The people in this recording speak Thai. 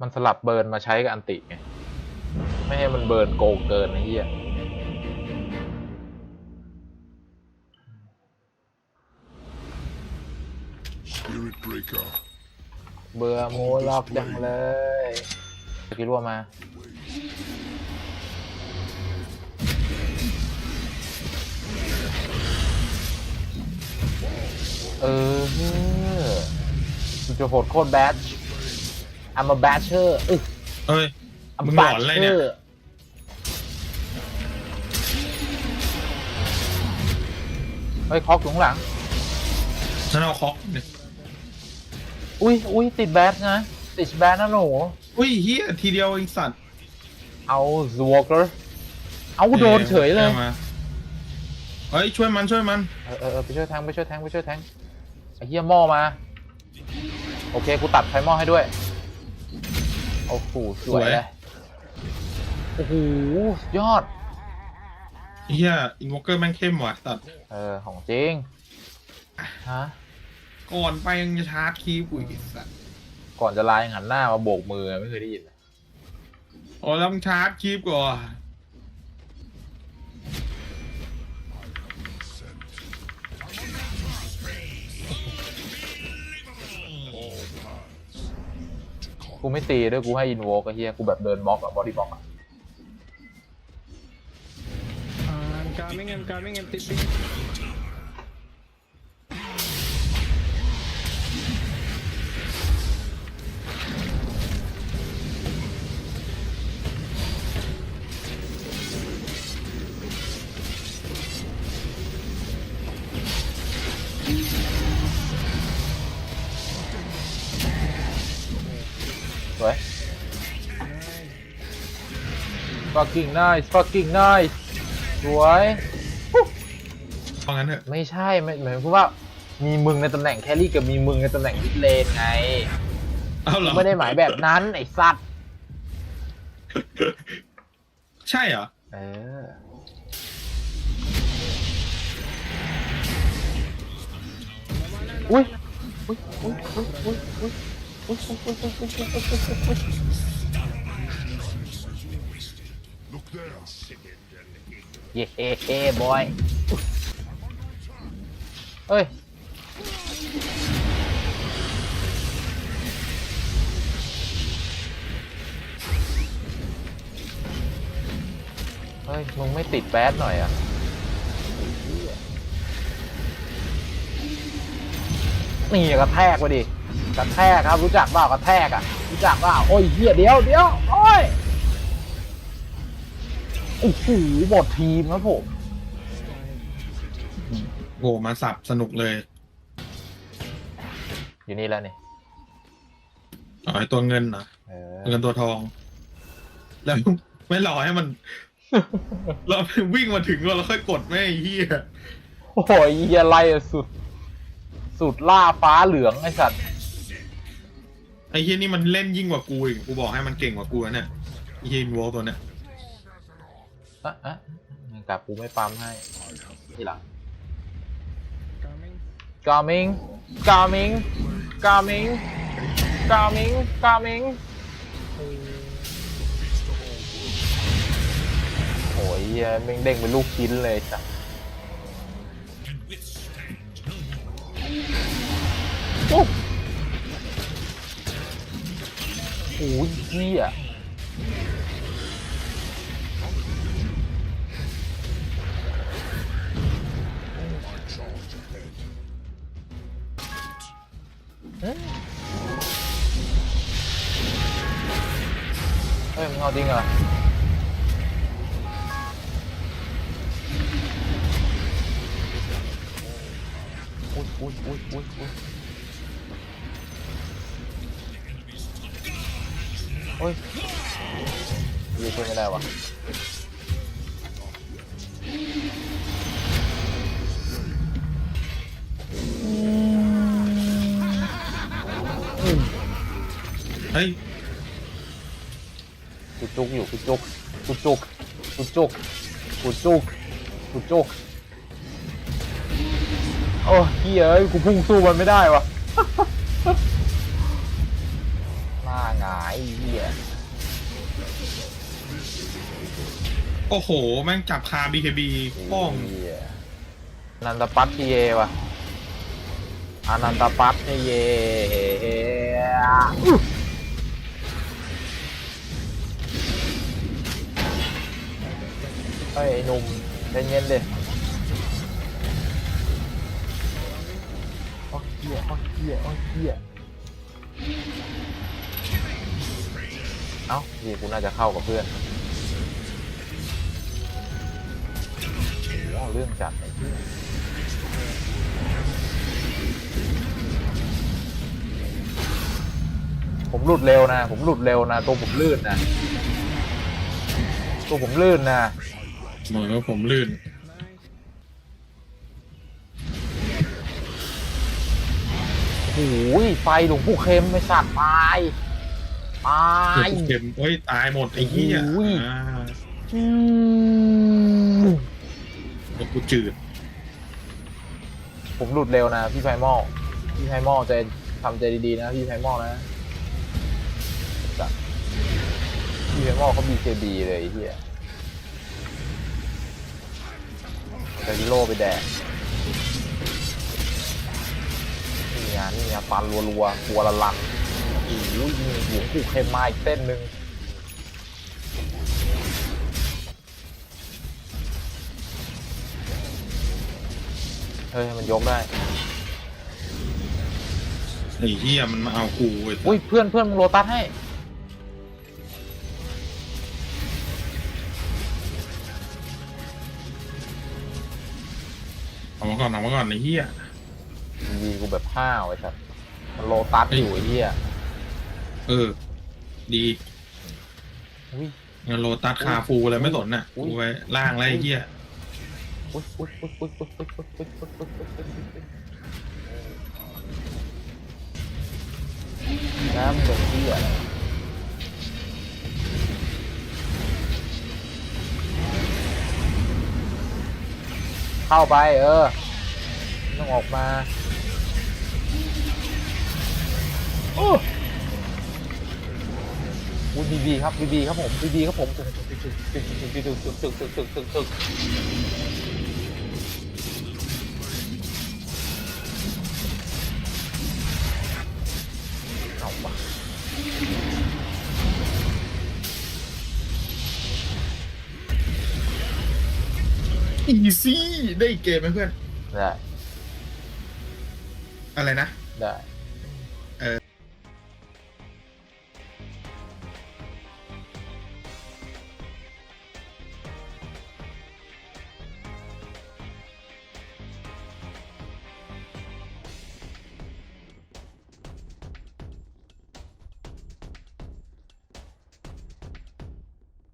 มันสลับเบิร์นมาใช้กับอันติไง ไม่ให้มันเบิร์นโกงเกินไอ้เหี้ย Spirit Breaker. เบื่อโมล็อกจังเลยสกิลรัวมาเออกูจะโหดโคตรแบช I'm a basher อึ๊เอ้ย I'm มึงหลอนอะไรเนี่ย basher เฮ้ยคอกอยู่ข้างหลัง ฉันเอาคอกเนี่ยอุ้ยอุ้ยติดแบชนะ ติดแบชนะหนู อุ้ยเฮียทีเดียวไอสัตว์เอาสวอเกอร์เอาโดนเฉยเลย อามาเฮ้ยช่วยมันช่วยมันเออเออเออไปช่วยแทงไปช่วยแทงไปช่วยแทงไอ้เหี้ยหม้อมา โอเค กูตัดไฟหม้อให้ด้วย โอ้โหสวย เลยโอ้โหสุดยอด เฮียอินวอเกอร์แม่งเข้มว่ะสัตว์เออ ของจริง ฮะ ก่อนไปยังจะชาร์จคีย์ปุ๋ยไอ้สัตว์ก่อนจะลายงหันหน้ามาโบกมือไม่เคยได้ยินเลยโอ้แล้วมึงชาร์จคีย์ก่อน กูไม่ตีด้วยกูให้อินโวก็เฮียกูแบบเดินบล็อกอะบอดี้บล็อกอะ I'm coming, I'm coming, I'm tipping. วย fucking nice fucking nice สวย เพราะงั้นเถอะไม่ใช่ไม่หมายความว่ามีมึงในตำแหน่งแครี่กับมีมึงในตำแหน่งมิดเลนไง เอาเหรอไม่ได้หมายแบบนั้น ไอ้สัตว์ ใช่เหรอ เออ อุ้ยอุ้ยอุ้ยอุ้ยอุ้ยอุ้ย เย้เฮ้บอยเฮ้ยเฮ้ย มึงไม่ติดแบดหน่อยอะนี่กระแทกไปดิ กระแทกครับรู้จักเปล่ากระแทกอะรู้จักเปล่าโอ้ยเฮียเดี๋ยวเดี๋ยวโอ้ยโอ้โหหมดทีมครับผมโหมาสับสนุกเลยอยู่นี่แล้วนี่อ๋อไอตัวเงินนะเออเงินตัวทอง แล้วไม่รอให้มัน เราวิ่งมาถึงก่อนแล้วค่อยกดไม่ไอ้เฮีย โอ้โหเฮียไล่สุด สุดล่าฟ้าเหลืองไอสัตว์ไอ้เฮียนี่มันเล่นยิ่งกว่ากูอีกกูบอกให้มันเก่งกว่ากูนะเนี่ยไอ้เฮียอินวอลตัวเนี้ยอะอะมึงกลับกูไม่ปั๊มให้ทีหลัง Coming. coming coming coming coming coming โอ้ยเฮียแม่งเด้งเป็นลูกชิ้นเลยจ้ะโอ้ โหเฮียเฮ้ยมึงเอาจริงเหรออุ้ยอุ้ยอุ้ยอุ้ย โอ้ยยืดช่วยไม่ได้วะอืมเฮ้ยกูจุกอยู่กูจุกกูจุกกูจุกกูจุกกูจุกโอ้เฮียเอ้ยกูพุ่งสู้มันไม่ได้วะล่าง หงายไอ้เหี้ยโอ้โห แม่งจับคา BKB ป้องเหี้ยอนันตปัตติเยวะอนันตปัตติเยอุ๊ยเฮ้ยไอ้หนุ่มใจเย็นดิโอ้เหี้ยโอ้เหี้ยโอ้เหี้ย เอ้าพี่กูน่าจะเข้ากับเพื่อนโอ้เรื่องจัดไอ้เหี้ยผมหลุดเร็วนะ ผมหลุดเร็วนะ ตัวผมลื่นนะ ตัวผมลื่นนะเหมือนว่าผมลื่น โอ้ยไฟหลวงปู่เข็มไม่สัตว์ตาย ตายเข็มเฮ้ยตายหมดไอ้เหี้ยโอ้ยอ่าอืมหลวงกูจืดผมหลุดเร็วนะพี่ไพมอลพี่ไพมอลใจทำใจดีๆนะพี่ไพมอลนะจัดพี่ไพมอลเขา BKB เลยไอ้เฮียแต่ดิโลไปแดกนี่ไงนี่ไงฟันรัวๆหัวละลัน โอ้โหยิงหัวคู่เค็มมาอีกเส้นหนึ่งเฮ้ยมันยกได้ไอ้เหี้ยมันมาเอากูไอ้สัสอุ้ยเพื่อนเพื่อนมึงโรตัสให้เอามาก่อนเอามาก่อนไอ้เหี้ยดีกูแบบห้าวไอ้สัสมันโลตัสอยู่ไอ้เหี้ย เออ ดีอุ้ย เงินโลตัสคาฟูอะไรไม่สนน่ะอุ๊ย กูไว้ล่างแล้วไอ้เหี้ยอุ้ยอุ้ยอุ้ยอุ้ยอุ้ยอุ้ยอุ้ยอุ้ยอุ้ยอุ้ยอุ้ยอุ้ยน้ำลงเหี้ยอะไรเข้าไปเออไม่ต้องออกมาโอ้ อุ้ยบีบีครับบีบีครับผมบีบีครับผมตึกตึกตึกตึกตึกตึกตึกตึกตึกตึกตึกตึกเอาวะอีซี่ได้เกมไหมเพื่อนได้อะไรนะได้